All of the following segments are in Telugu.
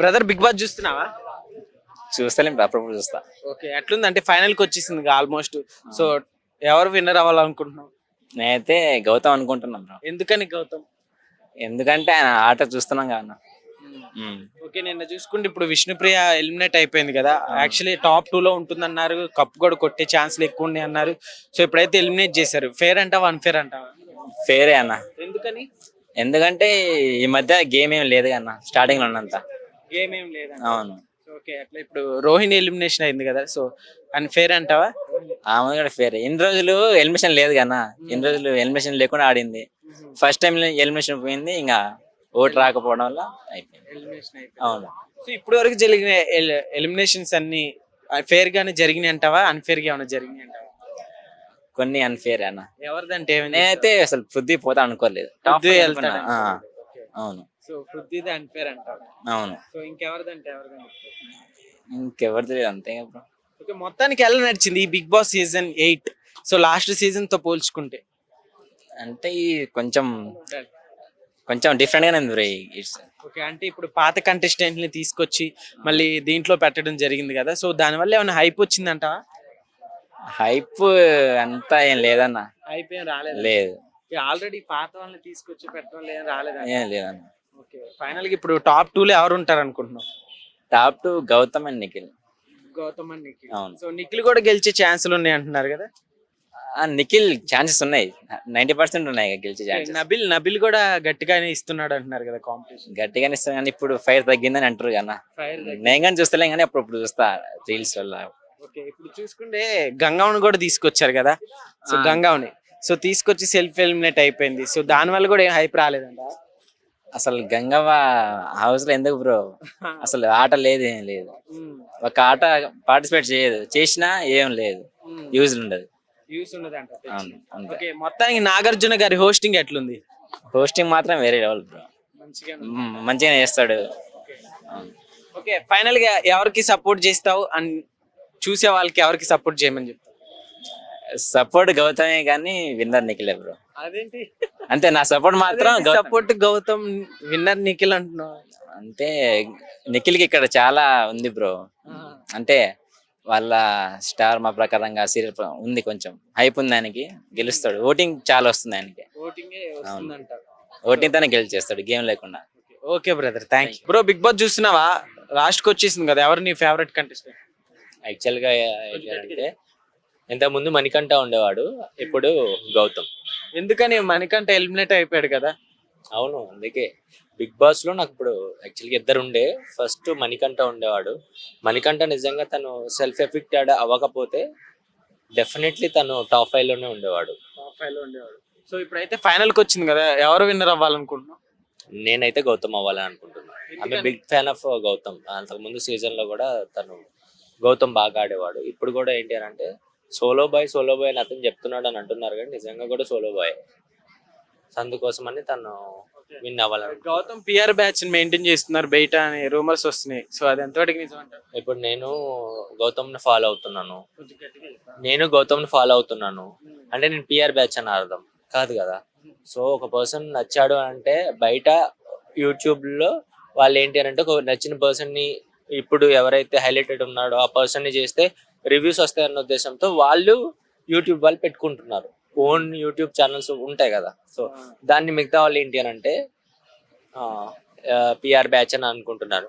బ్రదర్ బిగ్ బాస్ చూస్తున్నావా? చూస్తలేం అప్పుడప్పుడు చూస్తా. ఓకే ఎట్లుంది? అంటే ఫైనల్కి వచ్చేసింది ఆల్మోస్ట్ సో ఎవరు విన్నర్ అవ్వాలనుకుంటున్నావు? నేనైతే గౌతమ్ అనుకుంటున్నాను బ్రో ఎందుకని గౌతమ్? ఎందుకంటే ఆయన ఆట చూస్తున్నాం కదా ఓకే నిన్న చూసుకుంటే ఇప్పుడు విష్ణుప్రియ ఎలిమినేట్ అయిపోయింది కదా. యాక్చువల్లీ టాప్ టూ లో ఉంటుందన్నారు. కప్ కూడా కొట్టే ఛాన్స్లు ఎక్కువ ఉన్నాయి అన్నారు. సో ఇప్పుడైతే ఎలిమినేట్ చేశారు. ఫేర్ అంటావా అన్ఫేర్ అంటావా? ఫేరే అన్న. ఎందుకని? ఎందుకంటే ఈ మధ్య గేమ్ ఏం లేదు అన్న స్టార్టింగ్లో ఉన్నంత. గేమ్ ఏం లేదా అవును ఓకే అట్లా ఇప్పుడు రోహిణి ఎలిమినేషన్ అయింది కదా సో అన్ఫేర్ అంటావా? ఆమె కూడా ఫేర్ ఇన్ని రోజులు ఎలిమినేషన్ లేదు కన్నా ఇన్ని రోజులు ఎలిమినేషన్ లేకుండా ఆడింది. ఫస్ట్ టైం ఎలిమినేషన్ పోయింది ఇంకా ఓటు రాకపోవడం వల్ల అయిపోయింది. అవును. సో ఇప్పటి వరకు జరిగిన ఎలిమినేషన్స్ అన్ని ఫేర్ గానే జరిగినాయి అంటావా? అన్ఫేర్గా ఏమైనా జరిగినాయి అంటావా? కొన్ని అన్ఫేర్ అన్న. ఎవరిదంటే నేనైతే అసలు పృథ్వీ పోతా అనుకోలేదు. అవును. సో పృథ్వీది అన్ఫేర్ అంటావా అవును. సో ఇంకెవరిదంటే ఎవరిదంటే ఇంకెవరు తెలియదు అంతే బ్రో ఓకే మొత్తానికి ఎలా నడిచింది ఈ Bigg Boss season eight? So last సీజన్తో పోల్చుకుంటే. అంటే ఈ కొంచెం కొంచెం డిఫరెంట్ గానే ఉంది బ్రో ఇట్స్. ఓకే అంటే ఇప్పుడు పాత కంటెస్టెంట్ని తీసుకొచ్చి మళ్ళీ దీంట్లో పెట్టడం జరిగింది కదా. సో దానివల్ల ఏమైనా హైప్ వచ్చిందంటావా? హైప్ అంతా ఏం లేదన్న. హైప్ ఏం రాలేదు? లేదు. ఆల్రెడీ పాత వాళ్ళని తీసుకొచ్చి పెట్టడం లేదు రాలేదు? ఏం లేదన్న. ఫైనల్గా ఇప్పుడు టాప్ టూ లో ఎవరు ఉంటారు అనుకుంటున్నాం top two Gautham and Nikhil. Gautham and Nikhil. అవును. సో నిఖిల్ కూడా గెలిచే ఛాన్సులు ఉన్నాయి అంటున్నారు కదా? ఆ, నిఖిల్ ఛాన్సెస్ ఉన్నాయి. నైన్టీ పర్సెంట్ ఉన్నాయి ఇక గెలిచే ఛాన్సెస్ నబిల్ నబిల్ కూడా గట్టిగానే ఇస్తున్నాడు అంటున్నారు కదా కాంపిటీషన్ గట్టిగానే ఇస్తాను కానీ ఇప్పుడు ఫైర్ తగ్గిందని అంటారు కన్నా ఫైర్ నేను కానీ చూస్తలేం కానీ అప్పుడప్పుడు చూస్తా రీల్స్ వల్ల. ఓకే ఇప్పుడు చూసుకుంటే గంగావని కూడా తీసుకొచ్చారు కదా? సో ఆ. గంగావని. సో తీసుకొచ్చి సెల్ఫ్ ఎలిమినేట్ అయిపోయింది సో దాని వల్ల కూడా ఏం హైప్ రాలేదంట? అసలు గంగవ్వ హౌస్లో ఎందుకు బ్రో? అసలు ఆట లేదు ఏం లేదు. ఒక ఆట పార్టిసిపేట్ చేయదు. చేసినా ఏం లేదు. యూజ్ ఉండదు. యూస్ ఓకే మొత్తానికి నాగార్జున గారి హోస్టింగ్ ఎట్లుంది? హోస్టింగ్ మాత్రం వేరే లెవెల్ బ్రో. మంచిగా చేస్తాడు. ఓకే. ఫైనల్గా ఎవరికి సపోర్ట్ చేస్తావు? అని చూసే వాళ్ళకి ఎవరికి సపోర్ట్ చేయమని చెప్తావు? సపోర్ట్ గౌతమే కానీ విన్నర్ నిఖిలే బ్రో. అదేంటి? అంతే నా సపోర్ట్ మాత్రం. సపోర్ట్ గౌతమ్ విన్నర్ నిఖిల్ అంటున్నావు? అంటే నిఖిల్కి ఇక్కడ చాలా ఉంది బ్రో. అంటే వాళ్ళ స్టార్ మా ప్రకారంగా సీరియల్ ఉంది కొంచెం. హైప్ ఉంది ఆయనకి గెలుస్తాడు. ఓటింగ్ చాలా వస్తుంది ఆయనకి. ఓటింగ్ తోనే గెలిచేస్తాడు గేమ్ లేకుండా. Okay brother thank you. Bro Bigg Boss చూస్తున్నావా? లాస్ట్కి వచ్చేసింది కదా ఎవరు నీ ఫేవరెట్ కంటెస్టెంట్ యాక్చువల్గా ఏంటంటే ఇంతకుముందు మణికంఠ ఉండేవాడు ఇప్పుడు గౌతమ్. ఎందుకని మనకంట ఎలిమినేట్ అయిపోయాడు కదా? అవును అందుకే. బిగ్ బాస్లో నాకు ఇప్పుడు యాక్చువల్గా ఇద్దరు ఉండే ఫస్ట్ మణికంఠ ఉండేవాడు. మణికంఠ నిజంగా తను సెల్ఫ్ ఎఫెక్టెడ్ అవ్వకపోతే డెఫినెట్లీ తను టాప్ ఫైవ్లోనే ఉండేవాడు. టాప్ ఫైవ్లో ఉండేవాడు. సో ఇప్పుడైతే ఫైనల్కి వచ్చింది కదా ఎవరు విన్నర్ అవ్వాలనుకుంటున్నావు? నేనైతే గౌతమ్ అవ్వాలని అనుకుంటున్నాను ఆమె? Big fan of Gautham. అంతకు ముందు సీజన్లో కూడా తను గౌతమ్ బాగా ఆడేవాడు. ఇప్పుడు కూడా ఏంటి అని అంటే సోలో బాయ్ సోలో బాయ్ అని అతను చెప్తున్నాడు అని అంటున్నారు కానీ నిజంగా కూడా సోలో బాయ్ అందుకోసమని తను విన్ అవ్వాలని. గౌతమ్ పిఆర్ బ్యాచ్ మెయింటైన్ చేస్తున్నారు. బయట అని రూమర్స్ వస్తున్నాయి. సో అది ఎంతవరకు నిజం అంటారు ఇప్పుడు నేను గౌతమ్ని ఫాలో అవుతున్నాను. నేను గౌతమ్ని ఫాలో అవుతున్నాను. అంటే నేను పిఆర్ బ్యాచ్ అని అర్థం. కాదు కదా. సో ఒక పర్సన్ నచ్చాడు అంటే బయట యూట్యూబ్లో వాళ్ళు ఏంటి అని అంటే ఒక నచ్చిన పర్సన్ని ఇప్పుడు ఎవరైతే హైలైటెడ్ ఉన్నాడో ఆ పర్సన్ని చేస్తే రివ్యూస్ వస్తాయన్న ఉద్దేశంతో వాళ్ళు యూట్యూబ్ వాళ్ళు పెట్టుకుంటున్నారు. ఓన్ యూట్యూబ్ ఛానల్స్ ఉంటాయి కదా. సో దాన్ని మిగతా వాళ్ళు ఏంటి అని అంటే పిఆర్ బ్యాచ్ అని అనుకుంటున్నారు.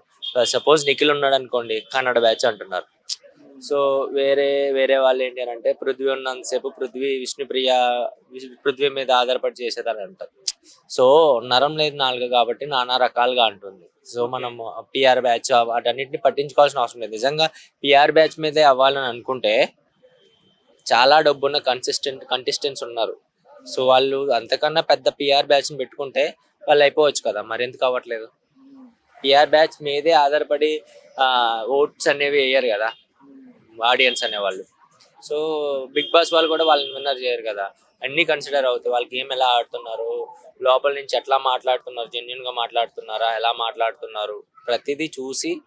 సపోజ్ నిఖిల్ ఉన్నాడు అనుకోండి కన్నడ బ్యాచ్ అంటున్నారు. సో వేరే వేరే వాళ్ళు ఏంటి అని అంటే పృథ్వీ ఉన్నంతసేపు పృథ్వీ విష్ణుప్రియ విష్- పృథ్వీ మీద ఆధారపడి చేసేదని అంటారు. సో నరం లేదు నాలుగు కాబట్టి నానా రకాలుగా అంటుంది. సో మనం పిఆర్ బ్యాచ్ వాటన్నిటిని పట్టించుకోవాల్సిన అవసరం లేదు. నిజంగా పిఆర్ బ్యాచ్ మీదే అవ్వాలని అనుకుంటే చాలా డబ్బున్న కన్సిస్టెంట్ కంటెస్టెంట్స్ ఉన్నారు. సో వాళ్ళు అంతకన్నా పెద్ద పిఆర్ బ్యాచ్ని పెట్టుకుంటే వాళ్ళు అయిపోవచ్చు కదా. మరి ఎందుకు అవ్వట్లేదు? పిఆర్ బ్యాచ్ మీదే ఆధారపడి ఓట్స్ అనేవి వేయరు కదా. ఆడియన్స్ అనేవాళ్ళు. సో బిగ్ బాస్ వాళ్ళు కూడా వాళ్ళని విన్నర్ చేయరు కదా. అన్ని కన్సిడర్ అవుతాయి. వాళ్ళ గేమ్ ఎలా ఆడుతున్నారు? లోపల నుంచి ఎట్లా మాట్లాడుతున్నారు? జెన్యున్గా మాట్లాడుతున్నారా? ఎలా మాట్లాడుతున్నారు? ప్రతిదీ చూసి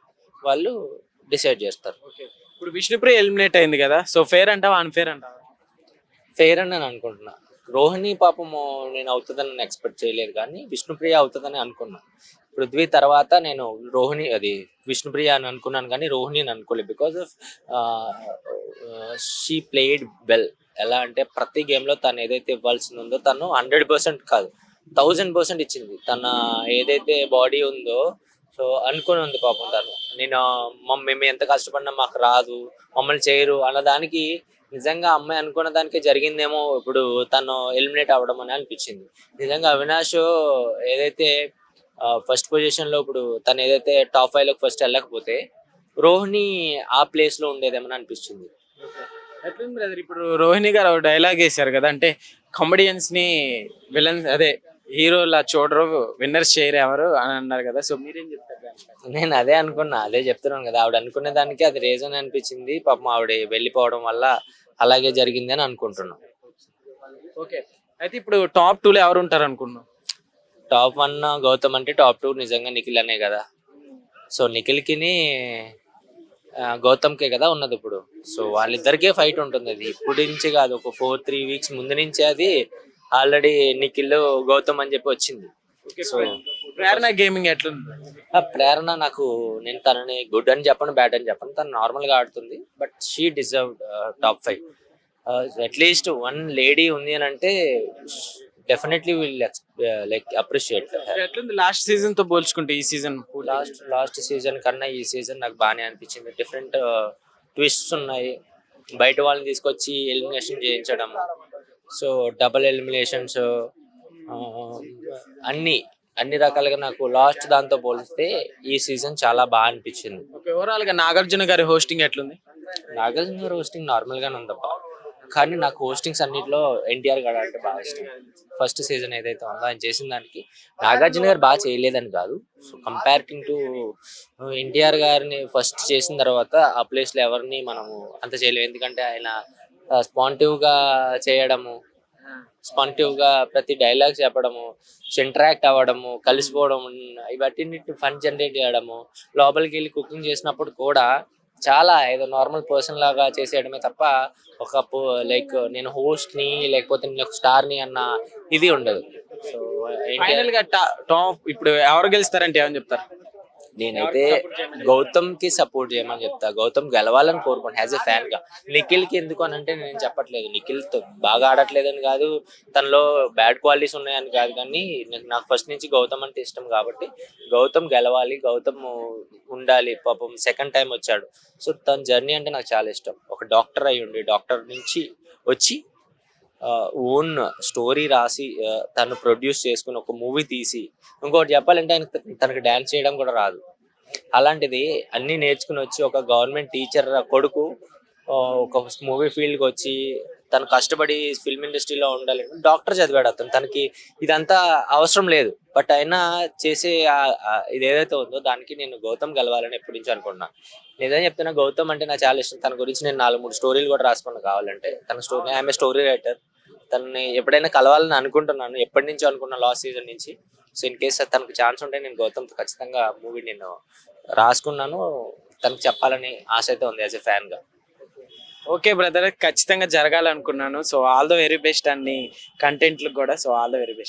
వాళ్ళు డిసైడ్ చేస్తారు. ఇప్పుడు విష్ణుప్రియ ఎలిమినేట్ అయింది కదా. సో ఫేర్ అంటావా అన్ఫేర్ అంటావా? ఫెయిర్ అని నేను అనుకుంటున్నా. రోహిణి పాపము నేను అవుతుందని ఎక్స్పెక్ట్ చేయలేదు కానీ విష్ణుప్రియ అవుతుందని అనుకున్నాను. పృథ్వీ తర్వాత నేను రోహిణి అది విష్ణుప్రియ అని అనుకున్నాను కానీ రోహిణి అని అనుకోలేదు because of she played well ఎలా అంటే ప్రతి గేమ్లో తను ఏదైతే ఇవ్వాల్సింది ఉందో తను హండ్రెడ్ పర్సెంట్ కాదు థౌజండ్ పర్సెంట్ ఇచ్చింది. తన ఏదైతే బాడీ ఉందో సో అనుకుని ఉంది పాపం తను. నేను మమ్- మేము ఎంత కష్టపడినా మాకు రాదు మమ్మల్ని చేయరు అన్న దానికి నిజంగా అమ్మాయి అనుకున్న దానికే జరిగిందేమో ఇప్పుడు తను ఎలిమినేట్ అవ్వడం అని అనిపించింది. నిజంగా అవినాష్ ఏదైతే ఫస్ట్ పొజిషన్లో ఇప్పుడు తను ఏదైతే టాప్ ఫైవ్లోకి ఫస్ట్ వెళ్ళకపోతే రోహిణి ఆ ప్లేస్లో ఉండేదేమని అనిపిస్తుంది. ఎట్లుంది బ్రదర్ ఇప్పుడు రోహిణి గారు డైలాగ్ వేశారు కదా అంటే కామెడియన్స్ని విలన్స్ అదే హీరోలా చూడరు విన్నర్స్ చేయరు ఎవరు అని అన్నారు కదా. సో మీరేం చెప్తారు? నేను అదే అనుకున్నా అదే చెప్తున్నాను కదా ఆవిడ అనుకునే దానికి అది రీజన్ అనిపించింది. పాపం ఆవిడ వెళ్ళిపోవడం వల్ల అలాగే జరిగింది అని అనుకుంటున్నాను ఓకే. అయితే ఇప్పుడు టాప్ టూ లో ఎవరు ఉంటారు అనుకున్నాం టాప్ వన్ గౌతమ్ అంటే టాప్ టూ నిజంగా నిఖిల్ అనే కదా. సో నిఖిల్కిని ఆ, గౌతమ్కే కదా ఉన్నది ఇప్పుడు. సో వాళ్ళిద్దరికే ఫైట్ ఉంటుంది అది. ఇప్పుడు నుంచి కాదు ఒక ఫోర్ త్రీ వీక్స్ ముందు నుంచే అది ఆల్రెడీ నిఖిల్ గౌతమ్ అని చెప్పి వచ్చింది. సో ప్రేరణ గేమింగ్ ఎట్లుంది? ఆ ప్రేరణ నాకు నేను తనని గుడ్ అని చెప్పను బ్యాడ్ అని చెప్పను. తను నార్మల్గా ఆడుతుంది but she deserve top five atleast one lady ఉంది అని అంటే డెఫినెట్లీ విల్ లైక్ అప్రిషియేట్ ఎట్లుంది? లాస్ట్ సీజన్తో పోల్చుకుంటే ఈ సీజన్ లాస్ట్ లాస్ట్ సీజన్ కన్నా ఈ సీజన్ నాకు బాగానే అనిపించింది. డిఫరెంట్ ట్విస్ట్స్ ఉన్నాయి. బయట వాళ్ళని తీసుకొచ్చి ఎలిమినేషన్ చేయించడం. సో డబల్ ఎలిమినేషన్స్ అన్ని అన్ని రకాలుగా నాకు లాస్ట్ దాంతో పోలిస్తే ఈ సీజన్ చాలా బాగా అనిపించింది. ఓవరాల్గా నాగార్జున గారి హోస్టింగ్ ఎట్లుంది? నాగార్జున గారు హోస్టింగ్ నార్మల్ గానే ఉందబ్బా కానీ నాకు హోస్టింగ్స్ అన్నిట్లో ఎన్టీఆర్ గారు అంటే బాగా ఇష్టం. ఫస్ట్ సీజన్ ఏదైతే ఉందో ఆయన చేసిన దానికి నాగార్జున గారు బాగా చేయలేదని కాదు. సో కంపేరింగ్ టు ఎన్టీఆర్ గారిని ఫస్ట్ చేసిన తర్వాత ఆ ప్లేస్లో ఎవరిని మనము అంత చేయలేము. ఎందుకంటే ఆయన స్పాంటివ్గా చేయడము స్పాంటివ్గా ప్రతి డైలాగ్స్ చెప్పడము ఇంటరాక్ట్ అవ్వడము కలిసిపోవడం ఇవన్నీ ఫన్ జనరేట్ చేయడము లోపలికి వెళ్ళి కుకింగ్ చేసినప్పుడు కూడా చాలా ఏదో నార్మల్ పర్సన్ లాగా చేసేయడమే తప్ప ఒక లైక్ నేను హోస్ట్ని లేకపోతే నేను ఒక స్టార్ని అన్న ఇది ఉండదు. సో ఫైనల్గా టాప్ ఇప్పుడు ఎవరు గెలుస్తారంటే ఏమని చెప్తారు? నేనైతే గౌతమ్కి సపోర్ట్ చేయమని చెప్తా. గౌతమ్ గెలవాలని కోరుకోండి యాజ్ ఎ ఫ్యాన్గా. నిఖిల్కి ఎందుకు అని అంటే నేను చెప్పట్లేదు. నిఖిల్తో బాగా ఆడట్లేదని కాదు. తనలో బ్యాడ్ క్వాలిటీస్ ఉన్నాయని కాదు కానీ నాకు- ఫస్ట్ నుంచి గౌతమ్ అంటే ఇష్టం కాబట్టి గౌతమ్ గెలవాలి గౌతమ్ ఉండాలి. పాపం సెకండ్ టైం వచ్చాడు. సో తన జర్నీ అంటే నాకు చాలా ఇష్టం. ఒక డాక్టర్ అయి ఉండి డాక్టర్ నుంచి వచ్చి ఓన్ స్టోరీ రాసి తను ప్రొడ్యూస్ చేసుకుని ఒక మూవీ తీసి ఇంకోటి చెప్పాలంటే ఆయన తనకి డాన్స్ చేయడం కూడా రాదు. అలాంటిది అన్ని నేర్చుకుని వచ్చి ఒక గవర్నమెంట్ టీచర్ కొడుకు ఒక మూవీ ఫీల్డ్కి వచ్చి తను కష్టపడి ఫిల్మ్ ఇండస్ట్రీలో ఉండాలి డాక్టర్ చదివాడు అతను. తనకి ఇదంతా అవసరం లేదు. బట్ అయినా చేసే ఇది ఏదైతే ఉందో దానికి నేను గౌతమ్ కలవాలని ఎప్పటి నుంచి అనుకున్నా నిజం చెప్తున్నా గౌతమ్ అంటే నాకు చాలా ఇష్టం. తన గురించి నేను నాలుగు మూడు స్టోరీలు కూడా రాసుకున్నా కావాలంటే. తన స్టోరీ ఆమె స్టోరీ రైటర్ తనని ఎప్పుడైనా కలవాలని అనుకుంటున్నాను. ఎప్పటి నుంచో అనుకున్నా లాస్ట్ సీజన్ నుంచి. సో ఇన్ కేస్ తనకు ఛాన్స్ ఉంటే నేను గౌతమ్ ఖచ్చితంగా మూవీ నేను రాసుకున్నాను. తనకు చెప్పాలని ఆశ అయితే ఉంది యాజ్ ఎ ఫ్యాన్గా ఓకే బ్రదర్ ఖచ్చితంగా జరగాలనుకున్నాను. So all the very best అన్ని కంటెంట్లు కూడా. So all the very best.